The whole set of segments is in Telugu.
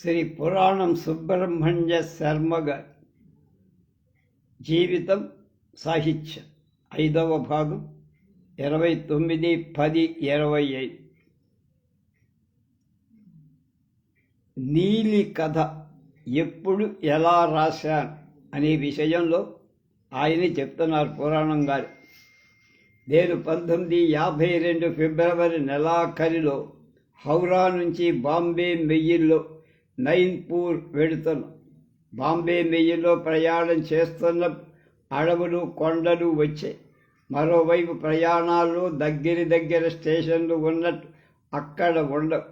శ్రీ పురాణం సుబ్రహ్మణ్య శర్మగ జీవితం సాహిత్యం ఐదవ భాగం ఇరవై తొమ్మిది పది ఇరవై ఐదు నీలి కథ ఎప్పుడు ఎలా రాశాను అనే విషయంలో ఆయన చెప్తున్నారు పురాణం గారు. నేను పంతొమ్మిది యాభై రెండు ఫిబ్రవరి నెలాఖరిలో హౌరా నుంచి బాంబే మెయ్యిల్లో నైన్పూర్ వెడుతున్నా బాంబే మెయిల్లో ప్రయాణం చేస్తున్న అడవులు కొండలు వచ్చాయి మరోవైపు ప్రయాణాలు దగ్గర దగ్గర స్టేషన్లు ఉన్నట్టు అక్కడ ఉండవు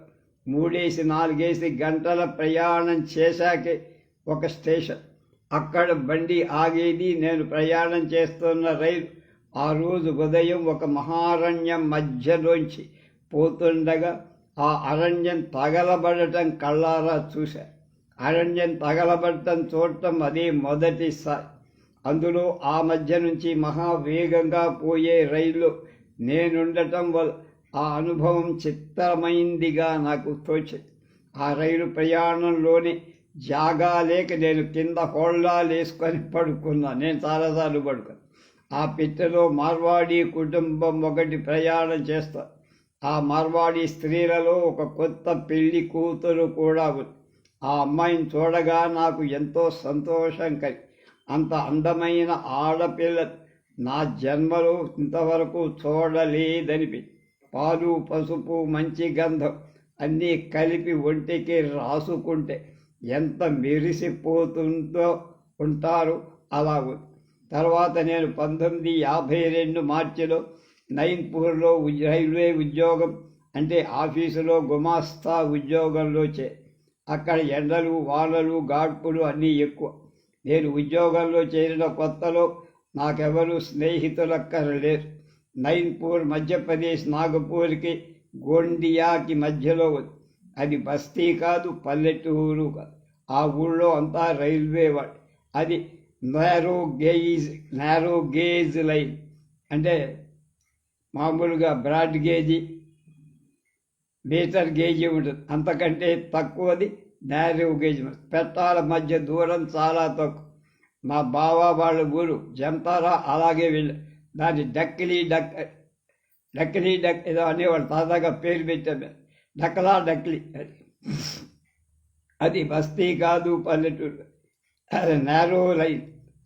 మూడేసి నాలుగేసి గంటల ప్రయాణం చేశాకే ఒక స్టేషన్. అక్కడ బండి ఆగేది నేను ప్రయాణం చేస్తున్న రైలు. ఆ రోజు ఉదయం ఒక మహారణ్యం మధ్యలోంచి పోతుండగా ఆ అరణ్యం తగలబడటం కళ్ళారా చూశా. అరణ్యం తగలబడటం చూడటం అదే మొదటిసారి అందులో ఆ మధ్య నుంచి మహావేగంగా పోయే రైలు నేనుండటం వల్ల ఆ అనుభవం చిత్రమైందిగా నాకు తోచింది ఆ రైలు ప్రయాణంలోనే జాగా లేక నేను కింద హోళ్ళాలు వేసుకొని పడుకున్నా. నేను చాలాసార్లు పడుకున్నాను ఆ పిట్టలో మార్వాడి కుటుంబం ఒకటి ప్రయాణం చేస్తాను ఆ మార్వాడి స్త్రీలలో ఒక కొత్త పెళ్ళి కూతురు కూడా ఉంది ఆ అమ్మాయిని చూడగా నాకు ఎంతో సంతోషం కలిగి అంత అందమైన ఆడపిల్ల నా జన్మలో ఇంతవరకు చూడలేదనిపి పాలు పసుపు మంచి గంధం అన్నీ కలిపి ఒంటికి రాసుకుంటే ఎంత మెరిసిపోతుందో ఉంటారు అలా తర్వాత నేను పంతొమ్మిది యాభై రెండు మార్చిలో నైన్పూర్లో రైల్వే ఉద్యోగం అంటే ఆఫీసులో గుమాస్తా ఉద్యోగంలో చే అక్కడ ఎండలు వానలు గాడ్పులు అన్నీ ఎక్కువ. నేను ఉద్యోగంలో చేరిన కొత్తలో నాకెవరు స్నేహితులక్కర లేరు నైన్పూర్ మధ్యప్రదేశ్ నాగపూర్కి గోండియాకి మధ్యలో అది బస్తీ కాదు పల్లెటూరు కాదు. ఆ ఊళ్ళో అంతా రైల్వే వాడు. అది narrow gauge narrow gauge line. అంటే మామూలుగా బ్రాడ్ గేజీ మీటర్ గేజీ ఉంటుంది. అంతకంటే తక్కువది నేరో గేజీ. పెట్టాల మధ్య దూరం చాలా తక్కువ. మా బావ వాళ్ళ ఊరు జంతారా అలాగే వెళ్ళి. దాన్ని డక్కిలీ డక్ డక్లీ డక్ ఏదో అనేవాళ్ళు. తాజాగా పేరు పెట్టాము డక్కలా డక్కిలి అది. అది బస్తీ కాదు పల్లెటూరు. అది నేరో లైన్.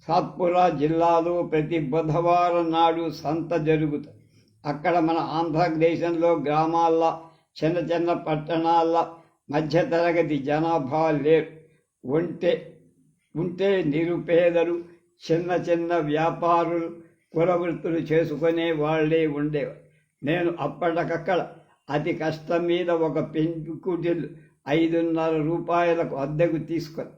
సాత్పురా జిల్లాలో ప్రతి బుధవారం నాడు సంత జరుగుతుంది. అక్కడ మన ఆంధ్రదేశంలో గ్రామాల్లో చిన్న చిన్న పట్టణాల్లో మధ్యతరగతి జనాభా లేరు ఉంటే ఉంటే నిరుపేదలు చిన్న చిన్న వ్యాపారులు కులవృత్తులు చేసుకునే వాళ్ళే ఉండేవారు. నేను అప్పటికక్కడ అతి కష్టం మీద ఒక పెంకుటిల్లు ఐదున్నర రూపాయలకు అద్దెకు తీసుకొని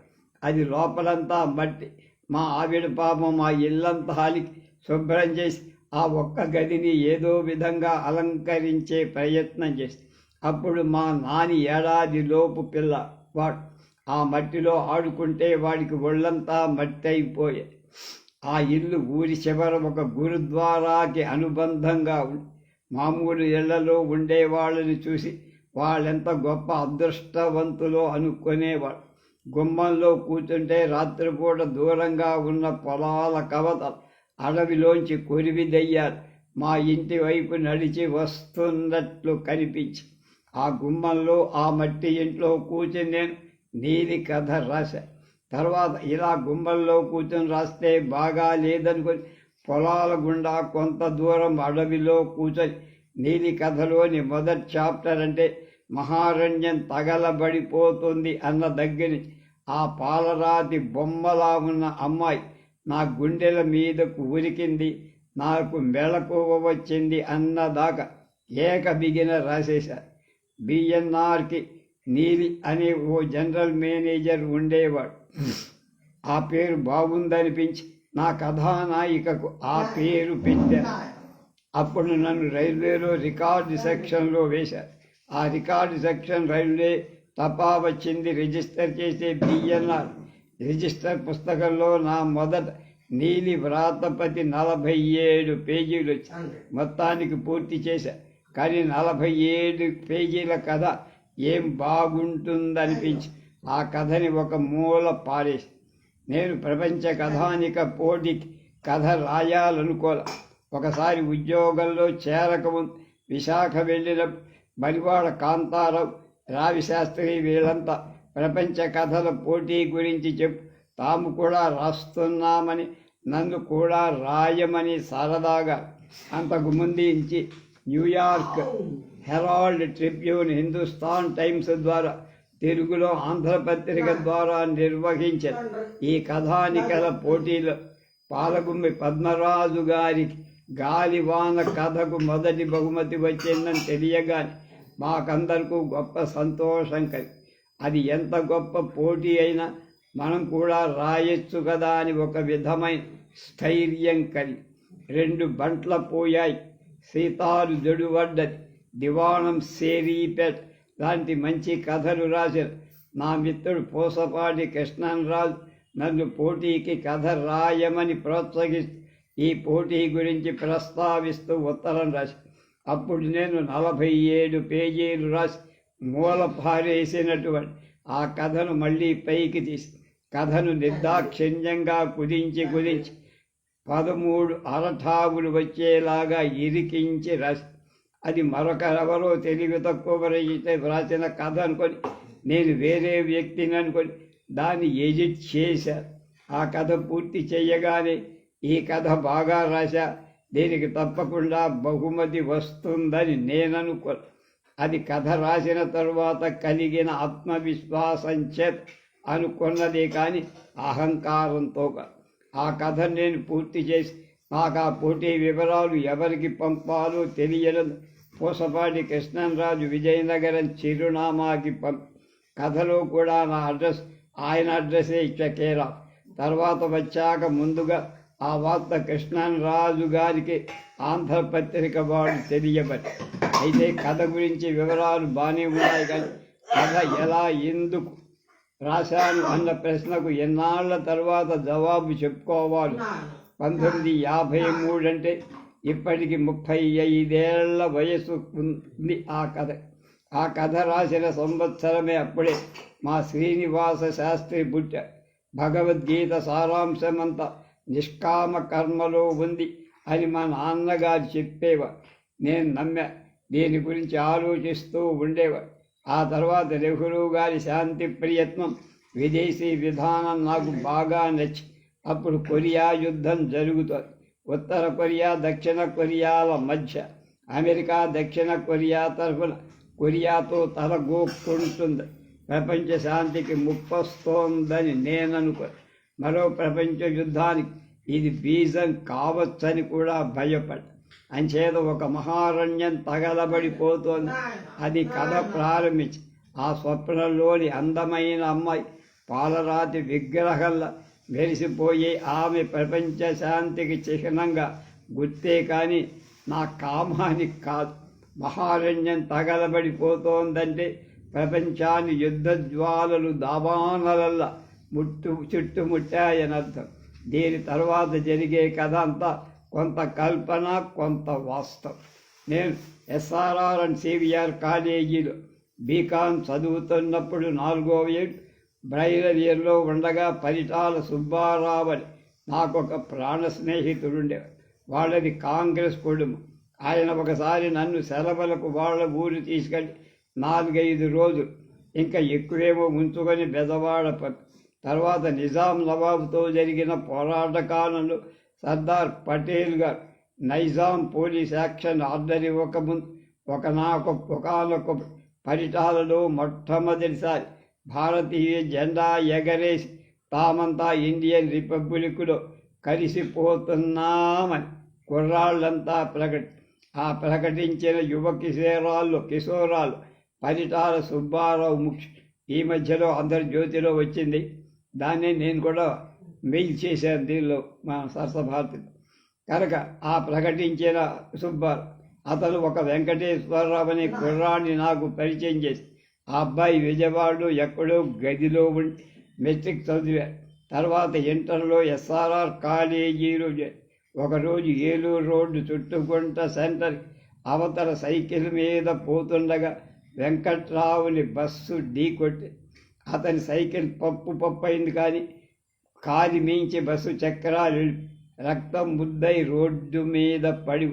అది లోపలంతా మట్టి. మా ఆవిడ పాపం మా ఇల్లంతా హాలికి శుభ్రం చేసి ఆ ఒక్క గదిని ఏదో విధంగా అలంకరించే ప్రయత్నం చేసి అప్పుడు మా నాని ఏడాది లోపు పిల్ల వాడు. ఆ మట్టిలో ఆడుకుంటే వాడికి ఒళ్ళంతా మట్టి అయిపోయే ఆ ఇల్లు ఊరి చివర ఒక గురుద్వారాకి అనుబంధంగా ఉంది మామూలు ఇళ్ళలో ఉండే వాళ్ళని చూసి వాళ్ళెంత గొప్ప అదృష్టవంతులో అనుకునేవాడు. గుమ్మంలో కూర్చుంటే రాత్రిపూట దూరంగా ఉన్న పొలాల కవత అడవిలోంచి కొరివి దయ్యారు మా ఇంటి వైపు నడిచి వస్తున్నట్లు కనిపించి ఆ గుమ్మంలో ఆ మట్టి ఇంట్లో కూర్చుని నేను నీలి కథ రాశా. తర్వాత ఇలా గుమ్మంలో కూర్చొని రాస్తే బాగా లేదనుకొని పొలాల గుండా కొంత దూరం అడవిలో కూర్చొని నీలి కథలోని మొదటి చాప్టర్ అంటే మహారణ్యం తగలబడిపోతుంది అన్న దగ్గర నుంచి ఆ పాలరాతి బొమ్మలా ఉన్న అమ్మాయి నా గుండెల మీదకు ఉరికింది నాకు మెళకువ వచ్చింది అన్నదాకా ఏక బిగిన రాసేశారు బిఎన్ఆర్కి నీలి అనే ఓ జనరల్ మేనేజర్ ఉండేవాడు. ఆ పేరు బాగుందనిపించి నా కథానాయికకు ఆ పేరు పెట్టారు అప్పుడు నన్ను రైల్వేలో రికార్డు సెక్షన్లో వేశారు ఆ రికార్డు సెక్షన్ రైల్వే తపా వచ్చింది రిజిస్టర్ చేసే బిఎన్ఆర్ రిజిస్టర్ పుస్తకంలో నా మొదట నీలి వ్రాతపతి నలభై ఏడు పేజీలు మొత్తానికి పూర్తి చేశా. కానీ నలభై ఏడు పేజీల కథ ఏం బాగుంటుందనిపించి ఆ కథని ఒక మూల పారేసి నేను ప్రపంచ కథానిక పోటీకి కథ రాయాలనుకోలే. ఒకసారి ఉద్యోగంలో చేరకముందు విశాఖ వెళ్ళిన బలివాడ కాంతారావు రావిశాస్త్రి వీళ్ళంతా ప్రపంచ కథల పోటీ గురించి చెప్పు. తాము కూడా రాస్తున్నామని నన్ను కూడా రాయమని సరదాగా అంతకు ముందుంచి New York Herald Tribune Hindustan Times ద్వారా తెలుగులో ఆంధ్రపత్రిక ద్వారా నిర్వహించిన ఈ కథానికల పోటీలో పాలగుమ్మి పద్మరాజు గారికి గాలివాన కథకు మొదటి బహుమతి వచ్చిందని తెలియగానే మాకందరికీ గొప్ప సంతోషం కలిగి అది ఎంత గొప్ప పోటీ అయినా మనం కూడా రాయొచ్చు కదా అని ఒక విధమైన స్థైర్యం కలి. రెండు బంట్ల పోయాయి. సీతారు జడువడ్డది దివాణం సేరీపేట్. లాంటి మంచి కథలు రాశారు. నా మిత్రుడు పూసపాటి కృష్ణరాజు నన్ను పోటీకి కథ రాయమని ప్రోత్సహిస్తూ ఈ పోటీ గురించి ప్రస్తావిస్తూ ఉత్తరం రాసి అప్పుడు నేను నలభై ఏడు పేజీలు రాసి మూల పారేసినటువంటి ఆ కథను మళ్ళీ పైకి తీసి కథను నిర్దాక్షిణ్యంగా కుదించి కుదించి పదమూడు అరఠావులు వచ్చేలాగా ఇరికించి రాసి అది మరొకరెవరో తెలివి తక్కువ రచితే వ్రాసిన కథ అనుకొని నేను వేరే వ్యక్తిని అనుకొని దాన్ని ఎడిట్ చేశారు ఆ కథ పూర్తి చేయగానే ఈ కథ బాగా రాశా. దీనికి తప్పకుండా బహుమతి వస్తుందని నేననుకో అది కథ రాసిన తరువాత కలిగిన ఆత్మవిశ్వాసం చేత్ అనుకున్నదే కానీ అహంకారంతో ఆ కథ నేను పూర్తి చేసి నాకు ఆ పోటీ వివరాలు ఎవరికి పంపాలో తెలియలేదు. పూసపాటి కృష్ణరాజు విజయనగరం చిరునామాకి పంపి కథలో కూడా నా అడ్రస్ ఆయన అడ్రస్సే ఇచ్చకేరా తర్వాత వచ్చాక ముందుగా ఆ వార్త కృష్ణరాజు గారికి ఆంధ్రపత్రిక వాడు తెలియబట్టి అయితే కథ గురించి వివరాలు బాగానే ఉన్నాయి కానీ కథ ఎలా ఎందుకు రాశాను అన్న ప్రశ్నకు ఎన్నాళ్ళ తర్వాత జవాబు చెప్పుకోవాలి. పంతొమ్మిది యాభై మూడు అంటే ఇప్పటికి ముప్పై ఐదేళ్ళ వయసు ఉంది ఆ కథ. ఆ కథ రాసిన సంవత్సరమే అప్పుడే మా శ్రీనివాస శాస్త్రి పుట్ట భగవద్గీత సారాంశమంతా నిష్కామ కర్మలో ఉంది అని మా నాన్నగారు చెప్పేవా నేను నమ్మా దీని గురించి ఆలోచిస్తూ ఉండేవారు ఆ తర్వాత నెహ్రూ గారి శాంతి ప్రయత్నం విదేశీ విధానం నాకు బాగా నచ్చి అప్పుడు కొరియా యుద్ధం జరుగుతుంది. ఉత్తర కొరియా దక్షిణ కొరియాల మధ్య అమెరికా దక్షిణ కొరియా తరఫున కొరియాతో తలగోక్కుంటుంది ప్రపంచ శాంతికి ముప్పొస్తోందని నేననుకో మరో ప్రపంచ యుద్ధానికి ఇది బీజం కావచ్చని కూడా భయపడ్డా అంచేత ఒక మహారణ్యం తగలబడిపోతోంది. అది కథ ప్రారంభించి ఆ స్వప్నంలోని అందమైన అమ్మాయి పాలరాతి విగ్రహంలా మెరిసిపోయి ఆమె ప్రపంచ శాంతికి చిహ్నంగా గుర్తే కానీ నా కామానికి కాదు. మహారణ్యం తగలబడిపోతోందంటే ప్రపంచాన్ని యుద్ధ జ్వాలలు దావానలల్లా ముట్టు చుట్టుముట్టాయనర్థం. దీని తర్వాత జరిగే కథ అంతా కొంత కల్పన కొంత వాస్తవం. నేను ఎస్ఆర్ఆర్ అండ్ సివిఆర్ కాలేజీలో బీకాం చదువుతున్నప్పుడు నాలుగో ఏడు బ్రైలర్ ఇయర్లో ఉండగా పరిటాల సుబ్బారావు అని నాకు ఒక ప్రాణ స్నేహితుడుండేవాడు వాళ్ళది కాంగ్రెస్ కుటుంబం ఆయన ఒకసారి నన్ను సెలవులకు వాళ్ళ ఊరు తీసుకెళ్ళి నాలుగైదు రోజులు ఇంకా ఎక్కువేమో ఉంచుకొని బెదవాడ తర్వాత నిజాం నవాబుతో జరిగిన పోరాట కాలంలో సర్దార్ పటేల్ గారు నైజాం పోలీస్ యాక్షన్ ఆర్డర్ ఇవ్వకముందు ఒక నాకు ఒకనొక పరిటాలలో మొట్టమొదటిసారి భారతీయ జెండా ఎగరేసి తామంతా ఇండియన్ రిపబ్లిక్లో కలిసిపోతున్నామని కుర్రాళ్ళంతా ప్రకటి ఆ ప్రకటించిన యువ కిశోరాళ్ళు కిశోరాలు పరిటాల సుబ్బారావు ముఖ్య ఈ మధ్యలో అందరి జ్యోతిలో వచ్చింది. దాన్ని నేను కూడా మెయిల్ చేశాను దీనిలో మా సరసభారతి కనుక ఆ ప్రకటించిన సుబ్బారావు అతను ఒక వెంకటేశ్వరరావు అనే కుర్రాన్ని నాకు పరిచయం చేసి ఆ అబ్బాయి విజయవాడలో ఎక్కడో గదిలో ఉండి మెట్రిక్ చదివారు తర్వాత ఇంటర్లో ఎస్ఆర్ఆర్ కాలేజీలో ఒకరోజు ఏలూరు రోడ్డు చుట్టుకుంట సెంటర్ అవతల సైకిల్ మీద పోతుండగా వెంకట్రావుని బస్సు ఢీకొట్టి అతని సైకిల్ పప్పు పప్పు అయింది కానీ కాలి మించి బస్సు చక్రాలు రక్తం ముద్దై రోడ్డు మీద పడి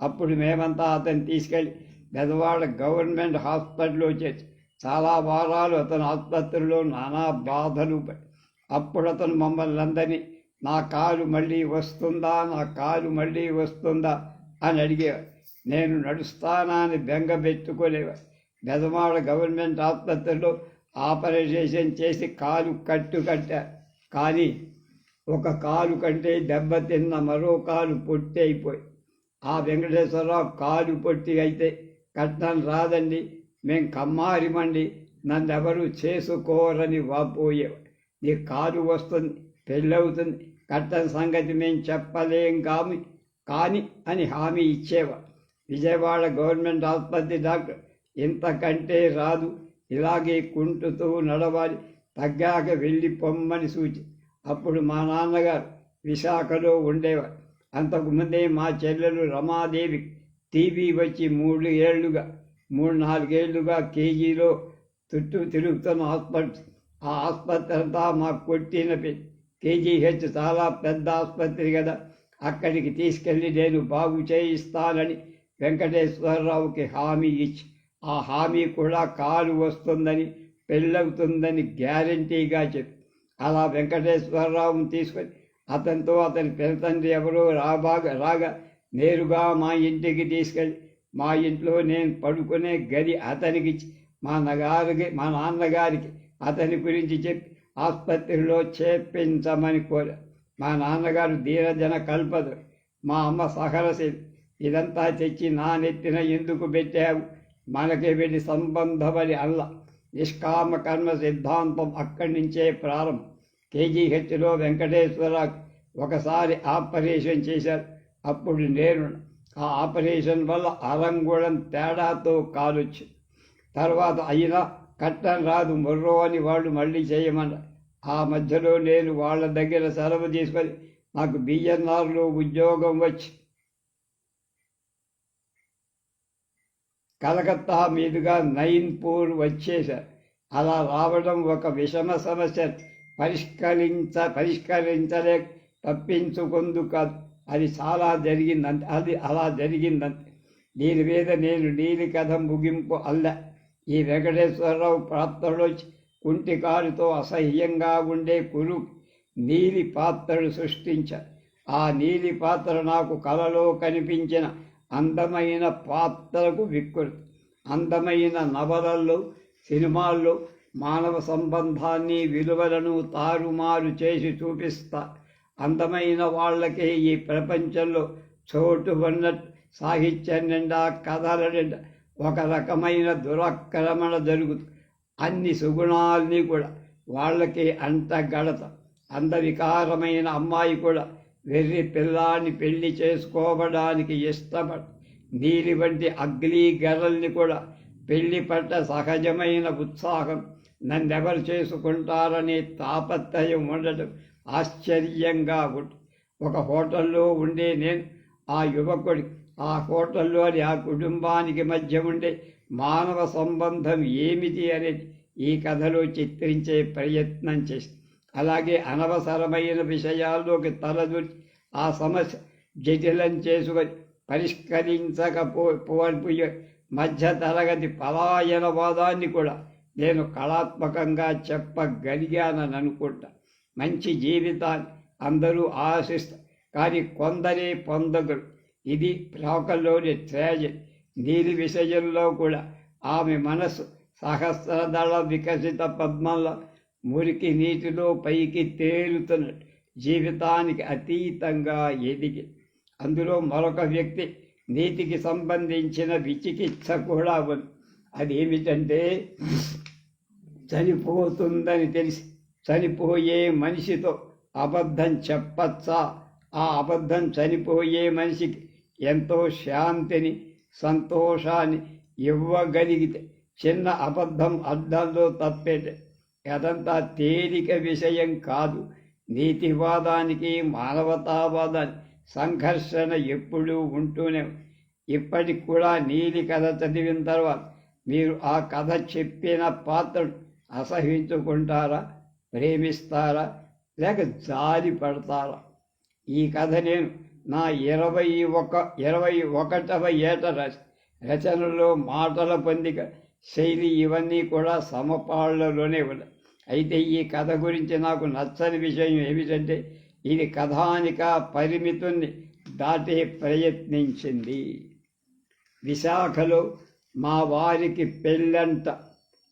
అప్పుడు మేమంతా అతను తీసుకెళ్ళి బెదవాడ గవర్నమెంట్ హాస్పిటల్లో చేసి చాలా వారాలు అతను ఆసుపత్రిలో నానా బాధలు పడి అప్పుడు అతను మమ్మల్ని అందరినీ నా కాలు మళ్ళీ వస్తుందా? నా కాలు మళ్ళీ వస్తుందా? అని అడిగేవారు నేను నడుస్తానా? అని బెంగ పెట్టుకోలేవాడు బెదవాడ గవర్నమెంట్ ఆసుపత్రిలో ఆపరేషన్ చేసి కాలు కట్టు కట్టారు కానీ ఒక కాలు కంటే దెబ్బతిన్న మరో కాలు పొట్టి అయిపోయి ఆ వెంకటేశ్వరరావు కాలు పొట్టి అయితే కట్నం రాదండి మేం కమ్మారిమండి నన్ను ఎవరు చేసుకోరని వాపోయేవాడు నీ కాలు వస్తుంది పెళ్ళవుతుంది కట్టం సంగతి మేం చెప్పలేం కామి కానీ అని హామీ ఇచ్చేవాడు విజయవాడ గవర్నమెంట్ ఆసుపత్రి డాక్టర్ ఇంతకంటే రాదు ఇలాగే కుంటుతూ నడవాలి తగ్గాక వెళ్ళి పొమ్మని సూచి. అప్పుడు మా నాన్నగారు విశాఖలో ఉండేవారు. అంతకుముందే మా చెల్లెలు రమాదేవి టీవీ వచ్చి మూడు ఏళ్ళుగా మూడు నాలుగేళ్ళుగా కేజీలో చుట్టూ తిరుగుతున్న ఆసుపత్రి. ఆ ఆసుపత్రి అంతా మాకు కొట్టిన కేజీహెచ్ చాలా పెద్ద ఆసుపత్రి కదా. అక్కడికి తీసుకెళ్ళి నేను బాగు చేయిస్తానని వెంకటేశ్వరరావుకి హామీ ఇచ్చి ఆ హామీ కూడా కాలు వస్తుందని పెళ్ళవుతుందని గ్యారంటీగా చెప్పి అలా వెంకటేశ్వరరావుని తీసుకొని అతనితో అతని పినతండ్రి ఎవరో రాబాగా రాగా నేరుగా మా ఇంటికి తీసుకెళ్ళి మా ఇంట్లో నేను పడుకునే గది అతనికి మా నగారికి మా నాన్నగారికి అతని గురించి చెప్పి ఆసుపత్రిలో చేర్పించమని కోరా. మా నాన్నగారు ధీరజన కల్పదు మా అమ్మ సహరసి ఇదంతా తెచ్చి నా నెత్తిన ఎందుకు పెట్టావు? మనకి వెళ్ళి సంబంధమని అల్లా. నిష్కామ కర్మ సిద్ధాంతం అక్కడి నుంచే ప్రారంభం. కేజీహెచ్లో వెంకటేశ్వర ఒకసారి ఆపరేషన్ చేశారు. అప్పుడు నేను ఆ ఆపరేషన్ వల్ల అరంగుళం తేడాతో కాలొచ్చు తర్వాత అయినా కట్టం రాదు మొర్రో అని వాళ్ళు మళ్ళీ చేయమన్నారు. ఆ మధ్యలో నేను వాళ్ళ దగ్గర సెలవు తీసుకొని నాకు బిఎన్ఆర్లో ఉద్యోగం వచ్చి కలకత్తా మీదుగా నైన్పూర్ వచ్చేశారు అలా రావడం ఒక విషమ సమస్య. పరిష్కరించ పరిష్కరించలేక తప్పించుకుందు కాదు అది చాలా జరిగిందంటే అది అలా జరిగిందంటే. దీని మీద నేను నీలి కథ ముగింపు అల్ల. ఈ వెంకటేశ్వరరావు పాత్రలో కుంటి కారుతో అసహ్యంగా ఉండే కురు నీలి పాత్రను సృష్టించారు ఆ నీలి పాత్ర నాకు కలలో కనిపించిన అందమైన పాత్రలకు విక్కుడు అందమైన నవలల్లో సినిమాల్లో మానవ సంబంధాన్ని విలువలను తారుమారు చేసి చూపిస్తా. అందమైన వాళ్ళకే ఈ ప్రపంచంలో చోటు ఉన్న సాహిత్యం నిండా కథల నిండా ఒక రకమైన దురక్రమణ జరుగుతుంది అన్ని సుగుణాల్ని కూడా వాళ్ళకి అంత గడత. అందవికారమైన అమ్మాయి కూడా వెర్రి పిల్లాన్ని పెళ్ళి చేసుకోవడానికి ఇష్టపడ నీలి వంటి అగ్లీ గర్రల్ని కూడా పెళ్ళి పట్ల సహజమైన ఉత్సాహం నన్నెవరు చేసుకుంటారనే తాపత్రయం ఉండటం ఆశ్చర్యంగా ఉంటుంది ఒక హోటల్లో ఉండే నేను ఆ యువకుడి ఆ హోటల్లోని ఆ కుటుంబానికి మధ్య ఉండే మానవ సంబంధం ఏమిటి అనేది ఈ కథలో చిత్రించే ప్రయత్నం చేస్తుంది అలాగే అనవసరమైన విషయాల్లోకి తలదు ఆ సమస్య జటిలం చేసుకొని పరిష్కరించకపో మధ్య తరగతి పలాయనవాదాన్ని కూడా నేను కళాత్మకంగా చెప్పగలిగానని అనుకుంటా మంచి జీవితాన్ని అందరూ ఆశిస్తారు కానీ కొందరే పొందగరు ఇది లోకంలోని ట్రాజడీ నీలి విషయంలో కూడా ఆమె మనసు సహస్రదళ వికసిత పద్మంలో మురికి నీటిలో పైకి తేలుతున్నట్టు జీవితానికి అతీతంగా ఎదిగి అందులో మరొక వ్యక్తి నీతికి సంబంధించిన విచికిత్స కూడా ఉంది. అదేమిటంటే చనిపోతుందని తెలిసి చనిపోయే మనిషితో అబద్ధం చెప్పచ్చా? ఆ అబద్ధం చనిపోయే మనిషికి ఎంతో శాంతిని సంతోషాన్ని ఇవ్వగలిగితే చిన్న అబద్ధం అర్థంలో తప్పేటే. అదంతా తేలిక విషయం కాదు. నీతివాదానికి మానవతావాదానికి సంఘర్షణ ఎప్పుడూ ఉంటూనే ఇప్పటికి కూడా నీలి కథ చదివిన తర్వాత మీరు ఆ కథ చెప్పిన పాత్రను అసహించుకుంటారా? ప్రేమిస్తారా? లేక జారి పడతారా? ఈ కథ నేను నా ఇరవై ఒక ఇరవై ఒకటవ ఏట రచ రచనలో మాటల పొందిక శైలి ఇవన్నీ కూడా సమపాళ్ళలోనే ఉన్నాయి అయితే ఈ కథ గురించి నాకు నచ్చని విషయం ఏమిటంటే ఇది కథానిక పరిమితుల్ని దాటే ప్రయత్నించింది. విశాఖలో మా వారికి పెళ్ళంట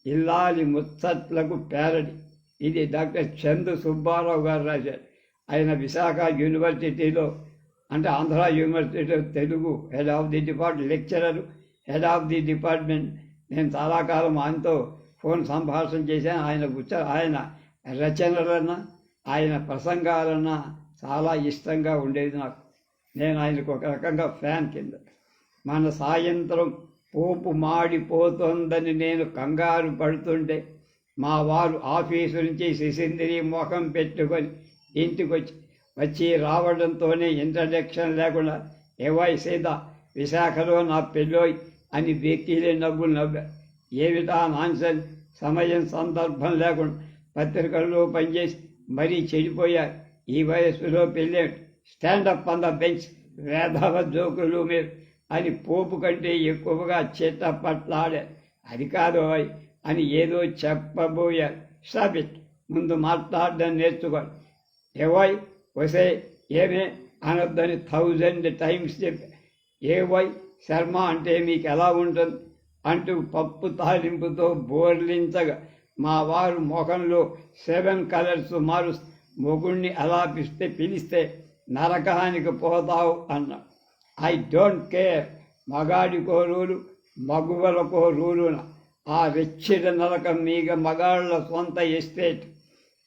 ఇల్లాలి ముచ్చట్లకు పేరడి. ఇది డాక్టర్ చందు సుబ్బారావు గారు రాశారు. ఆయన విశాఖ యూనివర్సిటీలో అంటే ఆంధ్ర యూనివర్సిటీలో Telugu head of the department lecturer head of the department నేను చాలా కాలం ఆయనతో ఫోన్ సంభాషణ చేశాను. ఆయన ఉచ్చ ఆయన రచనలన్నా ఆయన ప్రసంగాలన్నా చాలా ఇష్టంగా ఉండేది నాకు. నేను ఆయనకు ఒక రకంగా ఫ్యాన్ కింద. మన సాయంత్రం పోపు మాడిపోతుందని నేను కంగారు పడుతుంటే మా వారు ఆఫీసు నుంచి శిశిందిరి ముఖం పెట్టుకొని ఇంటికి వచ్చి వచ్చి రావడంతోనే ఇంట్రడక్షన్ లేకుండా ఏవై సీత విశాఖలో నా పెళ్ళోయ్ అని వెక్కిలే నవ్వు. ఏ ఏమిటా నాన్సన్ సమయం సందర్భం లేకుండా పత్రికల్లో పనిచేసి మరీ చెడిపోయారు ఈ వయస్సులో పెళ్ళే stand up on the bench వేధవ జోకులు మీరు. అని పోపు కంటే ఎక్కువగా చేత పట్లాడే. అది కాదు అని ఏదో చెప్పబోయారు స్టాపిట్ ముందు మాట్లాడడం నేర్చుకోండి. ఏవై వసే ఏమే అనొద్దని థౌజండ్ టైమ్స్ చెప్పి. ఏవై శర్మ అంటే మీకు ఎలా ఉంటుంది? అంటూ పప్పు తాలింపుతో బోర్లించగా మా వారు ముఖంలో సెవెన్ కలర్స్ మారు మొగుణ్ణి అలా పిస్తే పిలిస్తే నరకానికి పోతావు అన్న. ఐ డోంట్ కేర్ మగాడికో రూలు మగువలకో రూలున. ఆ వెచ్చిడ నరకం మీగ మగాళ్ళ సొంత ఎస్టేట్.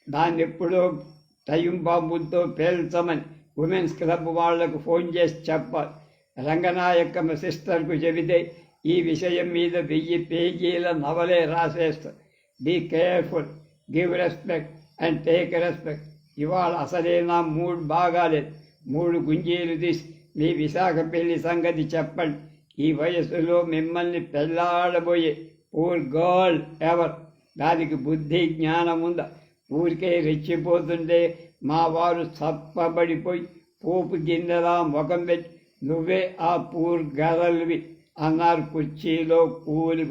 దాన్ని ఎప్పుడో టైం బాంబుతో పేల్చమని ఉమెన్స్ క్లబ్ వాళ్ళకు ఫోన్ చేసి చెప్పాలి. రంగనాయకమ్మ సిస్టర్కు చెబితే ఈ విషయం మీద వెయ్యి పేజీల నవలే రాసేస్తారు. Be careful give respect and take respect ఇవాళ అసలే నా మూడు బాగాలేదు. మూడు గుంజీలు తీసి మీ విశాఖ పెళ్ళి సంగతి చెప్పండి. ఈ వయసులో మిమ్మల్ని పెళ్ళాడబోయే పూర్ గర్ల్ ఎవర్ దానికి బుద్ధి జ్ఞానం ఉందా? ఊరికే రెచ్చిపోతుంటే మా వారు చప్పబడిపోయి పోపు గిన్నెలా ముఖం పెట్టి నువ్వే ఆ పూర్ గరల్వి అన్నారు కుర్చీలో కూలి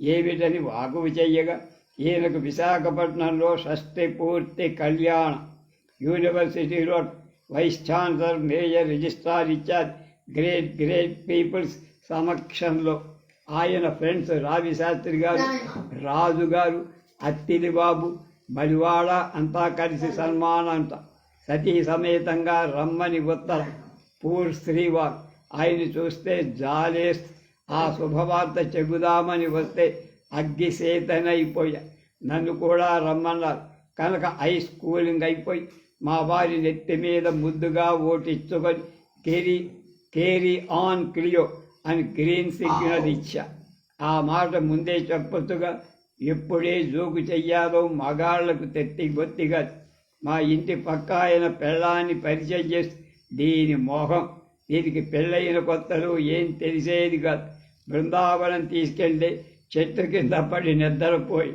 ఏమిటని వాగువు చెయ్యగా? ఈయనకు విశాఖపట్నంలో షష్ఠి పూర్తి కళ్యాణం. యూనివర్సిటీలో వైస్ ఛాన్సలర్ మేజర్ రిజిస్ట్రార్ ఇచ్చారు గ్రేట్ గ్రేట్ పీపుల్స్ సమక్షంలో. ఆయన ఫ్రెండ్స్ రావి శాస్త్రి గారు రాజు గారు అత్తిలి బాబు బలివాడ అంతా కలిసి సన్మానం అంట సతీ సమేతంగా రమ్మని ఉత్తరం. పూర్ శ్రీవాన్ ఆయన చూస్తే జాలేస్ ఆ శుభవార్త చెబుదామని వస్తే అగ్గిసేతనైపోయా. నన్ను కూడా రమ్మన్నారు. కనుక ఐస్ కూలింగ్ అయిపోయి మా వారి నెత్తి మీద ముద్దుగా ఓటిచ్చుకొని కేరీ కేరీ ఆన్ క్లియో అని గ్రీన్ సిగ్నల్ ఇచ్చా. ఆ మాట ముందే చెప్పొచ్చుగా. ఎప్పుడే జోకు చెయ్యాలో మగాళ్ళకు తెత్తి బొత్తిగా. మా ఇంటి పక్క ఆయన పెళ్ళాన్ని పరిచయం చేసి దీని మోహం. దీనికి పెళ్ళైన కొత్తలు ఏం తెలిసేది కాదు. బృందావనం తీసుకెళ్ళి చెట్టు కింద పడి నిద్రపోయి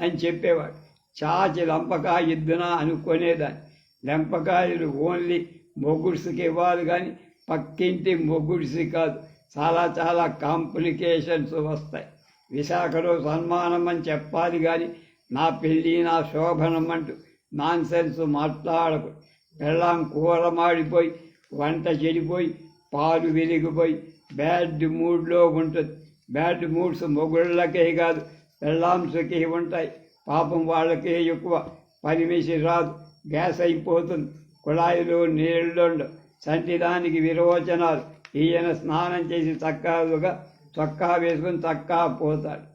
అని చెప్పేవాడు. చాచి లంపకాయ ఇద్దునా అనుకునేదాన్ని. లంపకాయలు ఓన్లీ మొగుడ్స్కి ఇవ్వాలి కానీ పక్కింటి మొగుడ్సి కాదు. చాలా చాలా కాంప్లికేషన్స్ వస్తాయి. విశాఖలో సన్మానం అని చెప్పాలి కానీ నా పెళ్ళి నా శోభనం అంటూ నాన్సెన్స్ మాట్లాడకూడదు బెల్లం కూర మాడిపోయి వంట చెడిపోయి పాలు విరిగిపోయి బ్యాడ్ మూడ్లో ఉంటుంది బ్యాడ్ మూడ్స్ మొగుళ్ళకే కాదు పెళ్ళాంశకి ఉంటాయి పాపం వాళ్ళకే ఎక్కువ పనిమిసి రాదు గ్యాస్ అయిపోతుంది కుళాయిలో నీళ్ళు సంటిదానికి విరోచనాలు ఈయన స్నానం చేసి చక్కాలుగా చొక్కా వేసుకుని చక్కా పోతాడు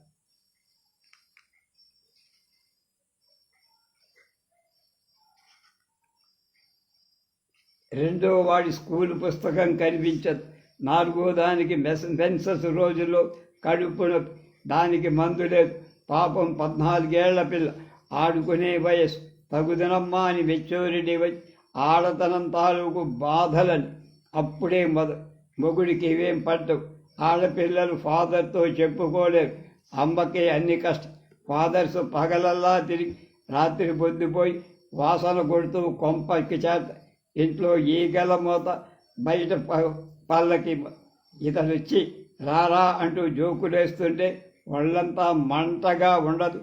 రెండో వాడి స్కూల్ పుస్తకం కనిపించదు. నాలుగో దానికి మెస్ మెన్సస్ రోజుల్లో కడుపున దానికి మందు లేదు. పాపం పద్నాలుగేళ్ళ పిల్ల. ఆడుకునే వయసు తగుదనమ్మా అని మెచ్యూరిటీ వచ్చి ఆడతనం తాలూకు బాధలని. అప్పుడే మొద మొగుడికి ఇవేం పట్టవు ఆడపిల్లలు ఫాదర్తో చెప్పుకోలేరు. అమ్మకే అన్ని కష్టం ఫాదర్స్ పగలల్లా తిరిగి రాత్రి పొద్దుపోయి వాసన కొడుతూ కొంపకి చేత ఇంట్లో ఈగల మూత బయట ప- పళ్ళకి ఇతను వచ్చి రారా అంటూ జోకులేస్తుంటే ఒళ్ళంతా మంటగా ఉండదు.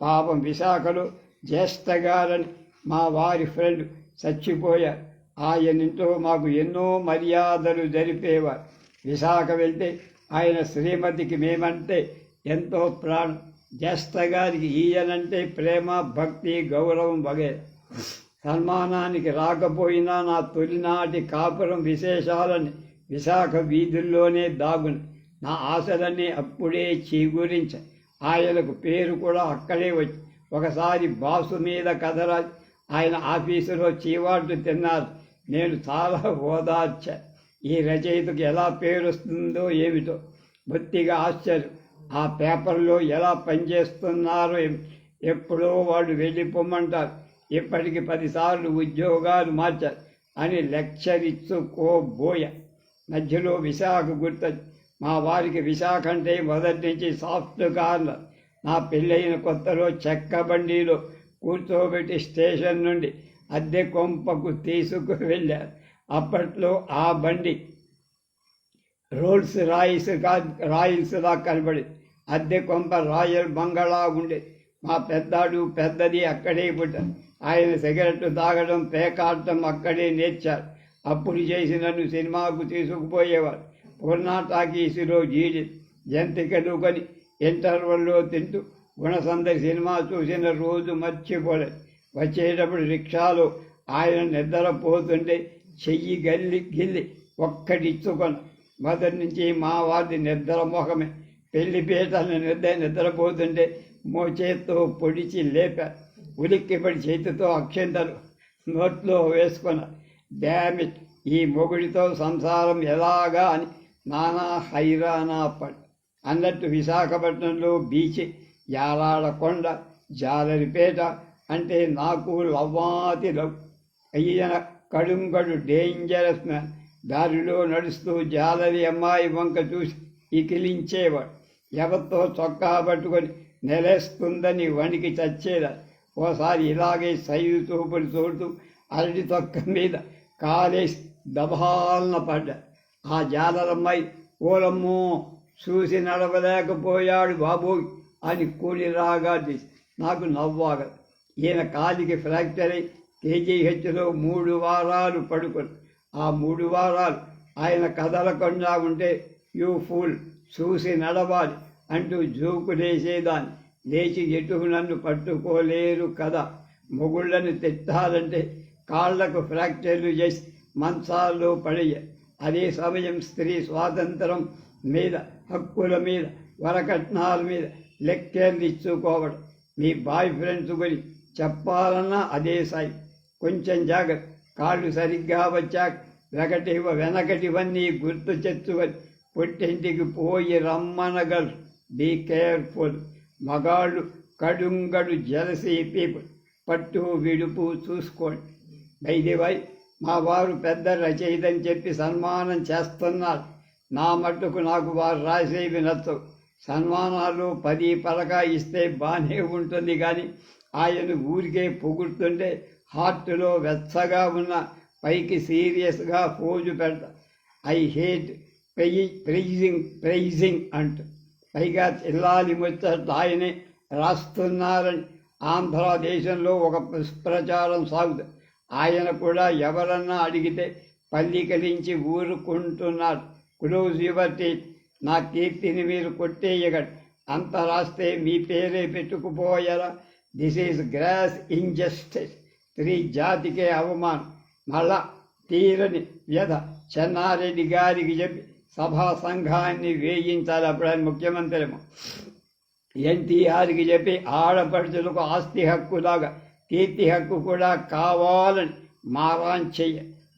పాపం విశాఖలో జ్యేష్ఠగారని మా వారి ఫ్రెండ్ చచ్చిపోయారు ఆయనింట్లో మాకు ఎన్నో మర్యాదలు జరిపేవారు విశాఖ వెళ్తే ఆయన శ్రీమతికి మేమంటే ఎంతో ప్రాణం. జ్యేష్ఠ గారికి ఈయనంటే ప్రేమ భక్తి గౌరవం వగేరా సన్మానానికి రాకపోయినా నా తొలినాటి కాపురం విశేషాలని విశాఖ వీధుల్లోనే దాగుని. నా ఆశలన్నీ అప్పుడే చేకూరించ ఆయనకు పేరు కూడా అక్కడే వచ్చి ఒకసారి బాసు మీద కదరా ఆయన ఆఫీసులో చీవాట్లు తిన్నారు. నేను చాలా ఓదార్చా. ఈ రచయితకు ఎలా పేరు వస్తుందో ఏమిటో. బొత్తిగా ఆశ్చర్యం. ఆ పేపర్లో ఎలా పనిచేస్తున్నారో ఎప్పుడో వాళ్ళు వెళ్ళిపోమంటారు. ఇప్పటికి పదిసార్లు ఉద్యోగాలు మార్చారు. అని లెక్చర్ ఇచ్చుకోబోయ మధ్యలో విశాఖ గుర్త మా వారికి విశాఖ అంటే మొదటి నుంచి సాఫ్ట్ కార్నర్. నా పెళ్ళైన కొత్తలో చెక్క బండిలో కూర్చోబెట్టి స్టేషన్ నుండి అద్దె కొంపకు తీసుకు వెళ్ళారు. అప్పట్లో ఆ బండి రోల్స్ రాయిస్ కా రాయల్స్లా కనబడి అద్దె కొంప రాయల్ బంగళా ఉండేది మా పెద్దాడు పెద్దది అక్కడే పుట్టారు ఆయన సిగరెట్ తాగడం పేకాడటం అక్కడే నేర్చారు. అప్పుడు చేసి నన్ను సినిమాకు తీసుకుపోయేవారు. పూర్ణ టాకీసులో జీడి జంతికలు కొని ఇంటర్వల్లో తింటూ గుణసందరి సినిమా చూసిన రోజు మర్చిపోలేదు వచ్చేటప్పుడు రిక్షాలో ఆయన నిద్రపోతుంటే చెయ్యి గల్లి గిల్లి ఒక్కటిచ్చుకొని మొదటి నుంచి మా వారిది నిద్ర మొహమే. పెళ్ళి పీటలను నిద్ర నిద్రపోతుంటే మోచేత్తో పొడిచి లేప ఉలిక్కిపడి చేతితో అక్షంతలు నోట్లో వేసుకున్న డ్యామిట్ ఈ మొగుడితో సంసారం ఎలాగా అని నానా హైరానా పడి అన్నట్టు విశాఖపట్నంలో బీచ్ యాలాడకొండ జాలరిపేట అంటే నాకు లవ్వాతి లవ్. ఈయన కడుంగడు డేంజరస్ మ్యాన్ దారిలో నడుస్తూ జాలరి అమ్మాయి వంక చూసి ఇకిలించేవాడు. ఎవరితో చొక్కా పట్టుకొని నెలేస్తుందని వణికి చచ్చేదా ఓసారి ఇలాగే సైజు చూపులు చూడుతూ అరటి తొక్క మీద కాలేసి దబాలన పడ్డా. ఆ జాలరమ్మాయి ఓలమ్మో చూసి నడవలేకపోయాడు బాబోయ్ అని కూలి రాగా తీసి నాకు నవ్వాగదు ఈయన కాలికి ఫ్రాక్చర్ అయి కేజీహెచ్లో మూడు వారాలు పడుకొని ఆ మూడు వారాలు ఆయన కదలకుండా ఉంటే యూ ఫూల్ చూసి నడవాలి. అంటూ జోకులేసేదాన్ని లేచి ఎటు నన్ను పట్టుకోలేరు కదా. మొగుళ్ళను తిట్టాలంటే కాళ్ళకు ఫ్రాక్చర్లు చేసి మంచాల్లో పడేయ. అదే సమయం స్త్రీ స్వాతంత్రం మీద హక్కుల మీద వరకట్నాల మీద లెక్కలు ఇచ్చుకోవడం మీ బాయ్ ఫ్రెండ్స్ గురి చెప్పాలన్నా అదే సాయి. కొంచెం జాగ్రత్త. కాళ్ళు సరిగ్గా వచ్చాక వెనకటివ వెనకటివన్నీ గుర్తు తెచ్చుకొని పుట్టింటికి పోయి రమ్మనగలరు. బీ కేర్ఫుల్ మగాళ్ళు కడుంగడు జలసీ పీపుల్ పట్టు విడుపు చూసుకోండి. బైదివై మా వారు పెద్ద రచయితని చెప్పి సన్మానం చేస్తున్నారు. నా మట్టుకు నాకు వారు రాసేవి నచ్చవు సన్మానాలు పది పలక ఇస్తే బాగానే ఉంటుంది కానీ ఆయన ఊరికే పొగుడుతుంటే హార్ట్లో వెచ్చగా ఉన్న పైకి సీరియస్గా పోజు పెడతా. ఐ హేట్ ప్రెయి ప్రైజింగ్ ప్రైజింగ్ అంటూ. పైగా చిల్లాలి ముచ్చట్లు ఆయనే రాస్తున్నారని ఆంధ్రదేశంలో ఒక ప్రచారం సాగుతుంది ఆయన కూడా ఎవరన్నా అడిగితే పల్లికలించి ఊరుకుంటున్నారు. క్లోజ్ యువర్ టీత్ నా కీర్తిని మీరు కొట్టేయగండి అంత రాస్తే మీ పేరే పెట్టుకుపోయారా దిస్ ఈజ్ గ్రాస్ ఇంజస్టిస్ స్త్రీ జాతికే అవమానం. మళ్ళా తీరని వ్యధ చెన్నారెడ్డి గారికి చెప్పి సభా సంఘాన్ని వేయించాలి అప్పుడు ఆయన ఎన్టీఆర్కి చెప్పి ఆడపడుచులకు ఆస్తి హక్కులాగా కీర్తి హక్కు కూడా కావాలని మారాన్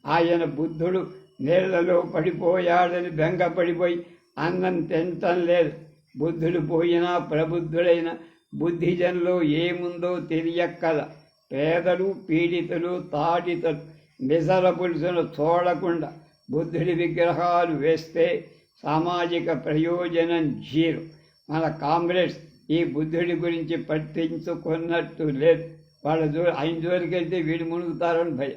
ఆయన బుద్ధుడు నీళ్ళలో పడిపోయాడని బెంగపడిపోయి అన్నం తింటం లేదు. బుద్ధుడు పోయినా ప్రబుద్ధుడైన బుద్ధిజనులో ఏముందో తెలియక్కల. పేదలు పీడితులు తాడితలు మిసరబుల్సును చూడకుండా బుద్ధుడి విగ్రహాలు వేస్తే సామాజిక ప్రయోజనం జీరో. మన కాంగ్రెస్ ఈ బుద్ధుడి గురించి పట్టించుకున్నట్టు లేదు. వాళ్ళ జో ఆయన జోలికి వీడు మునుగుతారని భయం.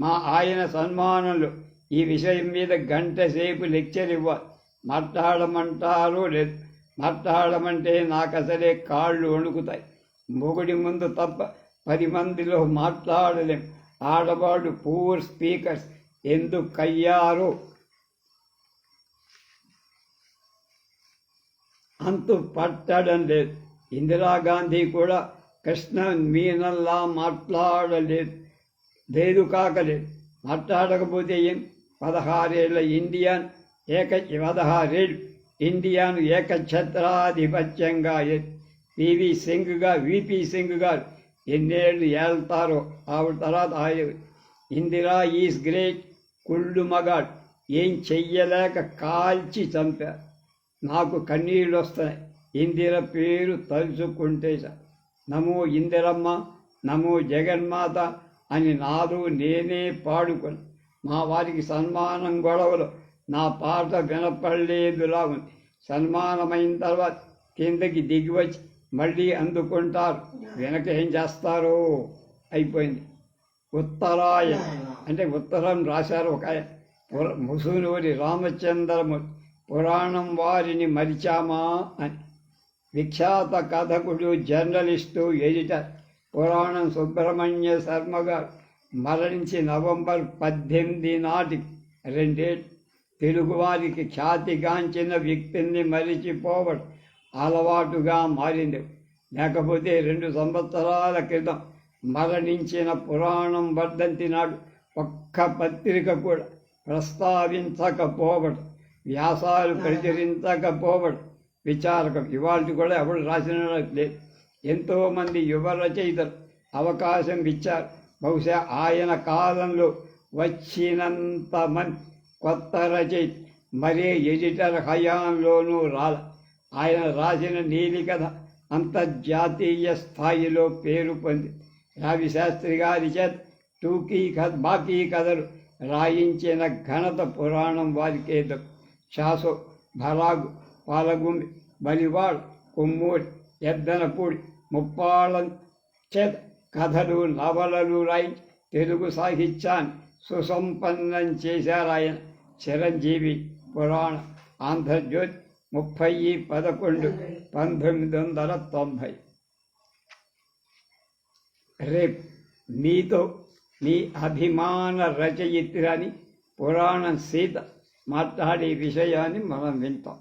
మా ఆయన సన్మానంలో ఈ విషయం మీద గంట సేపు లెక్చర్ ఇవ్వాలి. మట్టాడమంటారు లేదు. మాట్లాడమంటే నాకు అసలే కాళ్ళు వణుకుతాయి. మొగుడి ముందు తప్ప పది మందిలో మాట్లాడలేం. ఆడవాళ్ళు పూర్ స్పీకర్స్. ఎందుకయ్యారు? అంతు పట్టడం లేదు. ఇందిరాగాంధీ కూడా కృష్ణ మీనల్లా మాట్లాడలేదు. లేదు కాకలేదు. మాట్లాడకపోతే ఏం? పదహారేళ్ళ ఇండియన్ ఏక పదహారేళ్ళు ఇండియాను ఏకఛత్రాధిపత్యంగా పివి సింగ్ గారు విపి సింగ్ గారు ఎన్నేళ్ళు ఏళ్తారో. ఆవిడ తర్వాత ఆయన ఇందిరా ఈజ్ గ్రేట్. కుళ్ళు మగాడు. ఏం చెయ్యలేక కాల్చి చంపారు నాకు కన్నీళ్ళు వస్తాయి ఇందిర పేరు తలుచుకుంటే. నమో ఇందిరమ్మ నమో జగన్మాత అని నాదు నేనే పాడుకొని. మా వారికి సన్మానం గొడవలు. నా పాట వినపడలేదులా ఉంది. సన్మానమైన తర్వాత కిందకి దిగి వచ్చి మళ్ళీ అందుకుంటారు. వెనక ఏం చేస్తారో? అయిపోయింది. ఉత్తరాయ. అంటే ఉత్తరం రాశారు ఒక ముసునూరి రామచంద్రమూర్తి పురాణం వారిని మరిచామా అని. విఖ్యాత కథకుడు జర్నలిస్టు ఎడిటర్ పురాణం సుబ్రహ్మణ్య శర్మ గారు మరణించి నవంబర్ పద్దెనిమిది నాటికి రెండేళ్ళు. తెలుగువారికి ఖ్యాతిగాంచిన వ్యక్తిని మరిచిపోవడం అలవాటుగా మారింది. లేకపోతే రెండు సంవత్సరాల క్రితం మరణించిన పురాణం వర్ధంతి నాడు ఒక్క పత్రిక కూడా ప్రస్తావించకపోవడం. వ్యాసాలు ప్రచురించకపోవడం. విచారకం ఇవాళ కూడా ఎవరు రాసిన లేదు. ఎంతోమంది యువ రచయితలు అవకాశం ఇచ్చారు. బహుశా ఆయన కాలంలో వచ్చినంత మంది కొత్త రచయిత. మరే ఎడిటర్ హయాంలోనూ రాల. ఆయన రాసిన నీలి కథ అంతర్జాతీయ స్థాయిలో పేరు పొంది రవి శాస్త్రి గారి చేత టూకీ కథ బాకీ కథలు రాయించిన ఘనత పురాణం వారికే దక్కు శాసో భరాగు పాలగుండి బలివాడు కొమ్మూరి ఎద్దనపూడి ముప్పాళ్ళ చేత కథలు నవలలు రాయి తెలుగు సాహిత్యాన్ని సుసంపన్నం చేశారు ఆయన చిరంజీవి పురాణ ఆంధ్రజ్యోతి ముప్పై పదకొండు పంతొమ్మిది వందల తొంభై రేప్ మీతో మీ అభిమాన రచయిత్రి అని పురాణం సీత మాట్లాడే విషయాన్ని మనం వింటాం.